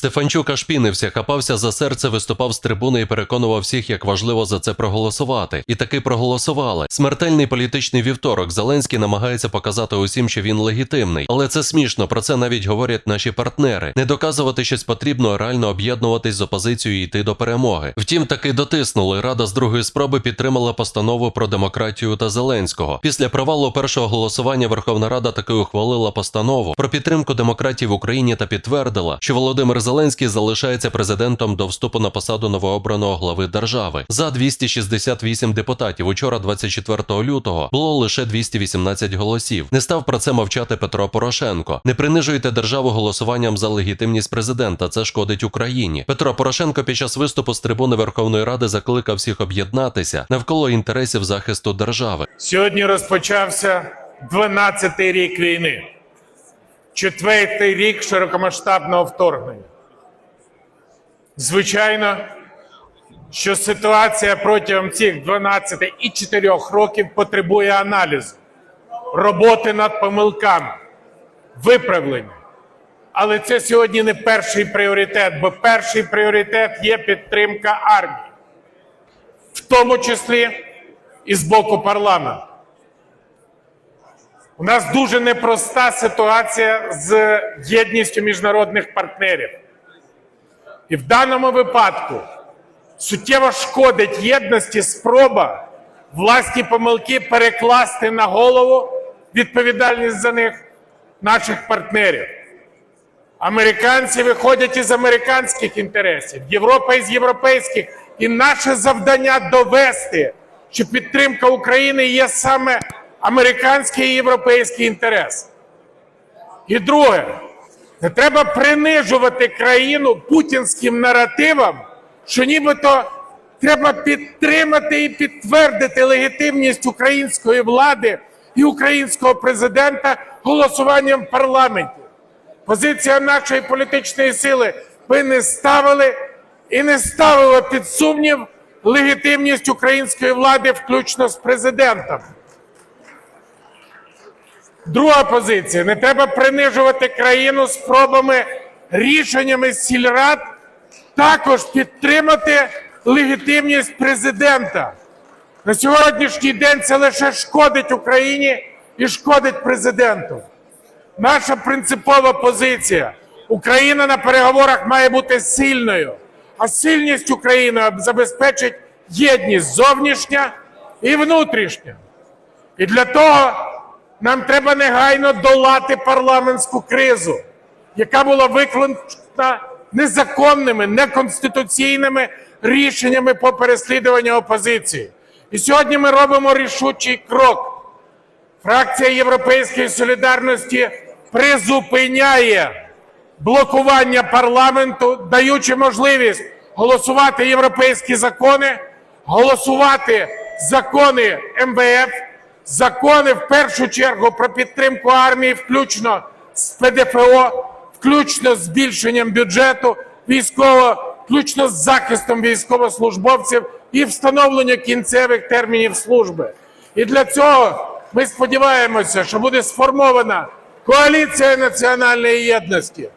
Стефанчук аж пінився, хапався за серце, виступав з трибуни і переконував всіх, як важливо за це проголосувати. І таки проголосували. Смертельний політичний вівторок. Зеленський намагається показати усім, що він легітимний. Але це смішно. Про це навіть говорять наші партнери. Не доказувати щось потрібно, а реально об'єднуватись з опозицією і йти до перемоги. Втім, таки дотиснули. Рада з другої спроби підтримала постанову про демократію та Зеленського. Після провалу першого голосування Верховна Рада таки ухвалила постанову про підтримку демократії в Україні та підтвердила, що Володимир Зеленський залишається президентом до вступу на посаду новообраного глави держави. За 268 депутатів. Учора, 24 лютого, було лише 218 голосів. Не став про це мовчати Петро Порошенко. Не принижуйте державу голосуванням за легітимність президента. Це шкодить Україні. Петро Порошенко під час виступу з трибуни Верховної Ради закликав всіх об'єднатися навколо інтересів захисту держави. Сьогодні розпочався 12-й рік війни, четвертий рік широкомасштабного вторгнення. Звичайно, що ситуація протягом цих 12 і 4 років потребує аналізу, роботи над помилками, виправлення. Але це сьогодні не перший пріоритет, бо перший пріоритет є підтримка армії, в тому числі і з боку парламенту. У нас дуже непроста ситуація з єдністю міжнародних партнерів. І в даному випадку суттєво шкодить єдності спроба власні помилки перекласти на голову відповідальність за них наших партнерів. Американці виходять із американських інтересів, Європа із європейських. І наше завдання довести, що підтримка України є саме американський і європейський інтерес. І друге, не треба принижувати країну путінським наративом, що нібито треба підтримати і підтвердити легітимність української влади і українського президента голосуванням в парламенті. Позиція нашої політичної сили ми не ставили і не ставила під сумнів легітимність української влади, включно з президентом. Друга позиція: не треба принижувати країну спробами рішеннями сільрад також підтримати легітимність президента. На сьогоднішній день це лише шкодить Україні і шкодить президенту. Наша принципова позиція: Україна на переговорах має бути сильною, а сильність України забезпечить єдність зовнішня і внутрішня. І для того нам треба негайно долати парламентську кризу, яка була викликана незаконними, неконституційними рішеннями по переслідуванню опозиції. І сьогодні ми робимо рішучий крок. Фракція Європейської солідарності призупиняє блокування парламенту, даючи можливість голосувати європейські закони, голосувати закони МВФ, закони в першу чергу про підтримку армії, включно з ПДФО, включно з збільшенням бюджету військового, включно з захистом військовослужбовців і встановлення кінцевих термінів служби. І для цього ми сподіваємося, що буде сформована коаліція національної єдності,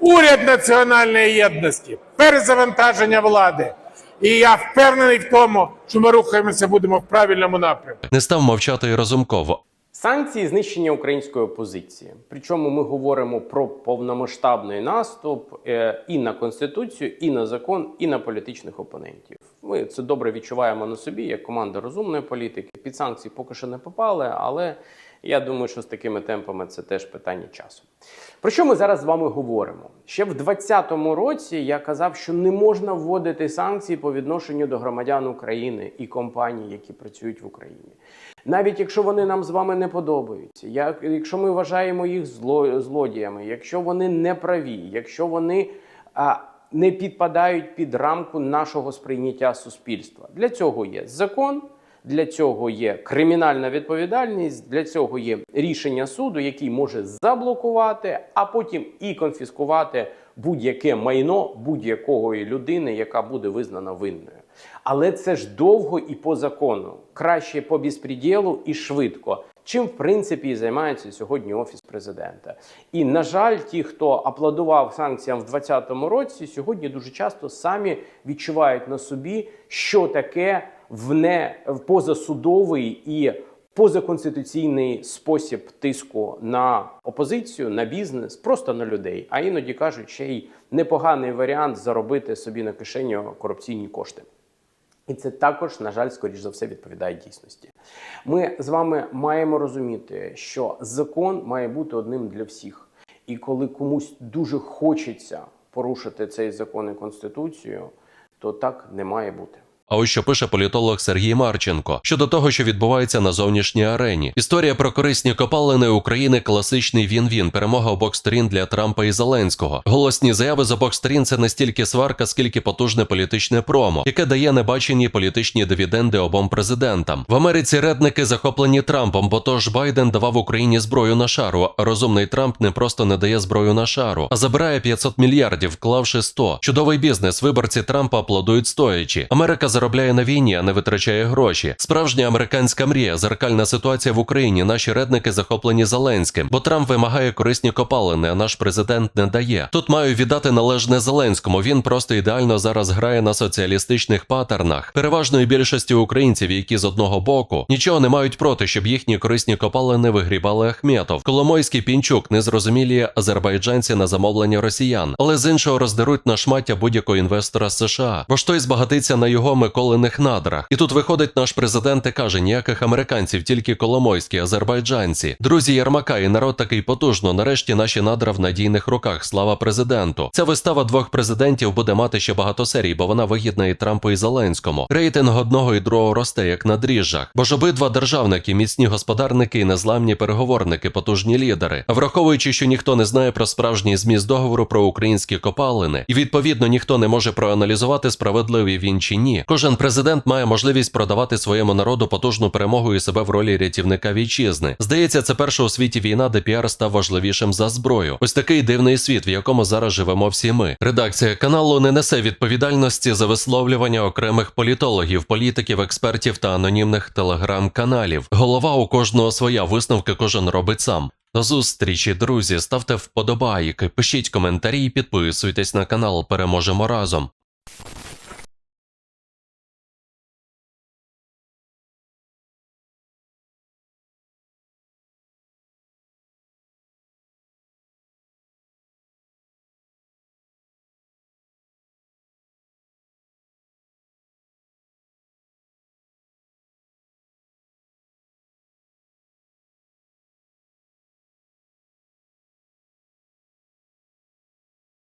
уряд національної єдності, перезавантаження влади. І я впевнений в тому, що ми рухаємося будемо в правильному напрямку. Не став мовчати і Разумков. Санкції знищення української опозиції. Причому ми говоримо про повномасштабний наступ е, і на конституцію, і на закон, і на політичних опонентів. Ми це добре відчуваємо на собі як команда розумної політики. Під санкції поки що не попали, але я думаю, що з такими темпами це теж питання часу. Про що ми зараз з вами говоримо? Ще в 2020 році я казав, що не можна вводити санкції по відношенню до громадян України і компаній, які працюють в Україні. Навіть якщо вони нам з вами не подобаються, як, якщо ми вважаємо їх зло, злодіями, якщо вони не праві, якщо вони а, не підпадають під рамку нашого сприйняття суспільства. Для цього є закон, для цього є кримінальна відповідальність, для цього є рішення суду, який може заблокувати, а потім і конфіскувати будь-яке майно будь-якої людини, яка буде визнана винною. Але це ж довго і по закону. Краще по безпреділу і швидко. Чим в принципі і займається сьогодні офіс президента. І на жаль, ті, хто аплодував санкціям в 2020 році, сьогодні дуже часто самі відчувають на собі, що таке в не в позасудовий і позаконституційний спосіб тиску на опозицію, на бізнес, просто на людей. А іноді кажуть, ще й непоганий варіант заробити собі на кишеню корупційні кошти. І це також, на жаль, скоріш за все, відповідає дійсності. Ми з вами маємо розуміти, що закон має бути одним для всіх. І коли комусь дуже хочеться порушити цей закон і конституцію, то так не має бути. А ось що пише політолог Сергій Марченко щодо того, що відбувається на зовнішній арені. Історія про корисні копалини України класичний він-він, перемога обох сторін для Трампа і Зеленського. Голосні заяви з обох сторін це не стільки сварка, скільки потужне політичне промо, яке дає небачені політичні дивіденди обом президентам. В Америці редники захоплені Трампом, бо тож Байден давав Україні зброю на шару. Розумний Трамп не просто не дає зброю на шару, а забирає 500 мільярдів, вклавши 100. Чудовий бізнес. Виборці Трампа аплодують стоячи. Америка заробляє на війні, а не витрачає гроші. Справжня американська мрія, зеркальна ситуація в Україні. Наші редники захоплені Зеленським, бо Трамп вимагає корисні копалини, а наш президент не дає. Тут маю віддати належне Зеленському. Він просто ідеально зараз грає на соціалістичних паттернах. Переважної більшості українців, які з одного боку нічого не мають проти, щоб їхні корисні копалини вигрібали Ахметов. Коломойський пінчук, незрозумілі азербайджанці на замовлення росіян, але з іншого роздеруть на шмаття будь-якого інвестора з США, бо ж той збагатиться на його Миколиних надрах. І тут виходить наш президент і каже: ніяких американців, тільки коломойські, азербайджанці. Друзі Єрмака і народ такий потужно. Нарешті наші надра в надійних руках. Слава президенту. Ця вистава двох президентів буде мати ще багато серій, бо вона вигідна і Трампу і Зеленському. Рейтинг одного і другого росте як на дріжджах. Бо ж обидва державники, міцні господарники і незламні переговорники, потужні лідери. А враховуючи, що ніхто не знає про справжній зміст договору про українські копалини, і відповідно ніхто не може проаналізувати, справедливий він чи ні. Кожен президент має можливість продавати своєму народу потужну перемогу і себе в ролі рятівника вітчизни. Здається, це перша у світі війна, де піар став важливішим за зброю. Ось такий дивний світ, в якому зараз живемо всі ми. Редакція каналу не несе відповідальності за висловлювання окремих політологів, політиків, експертів та анонімних телеграм-каналів. Голова у кожного своя висновки кожен робить сам. До зустрічі, друзі. Ставте вподобайки, пишіть коментарі підписуйтесь на канал. Переможемо разом.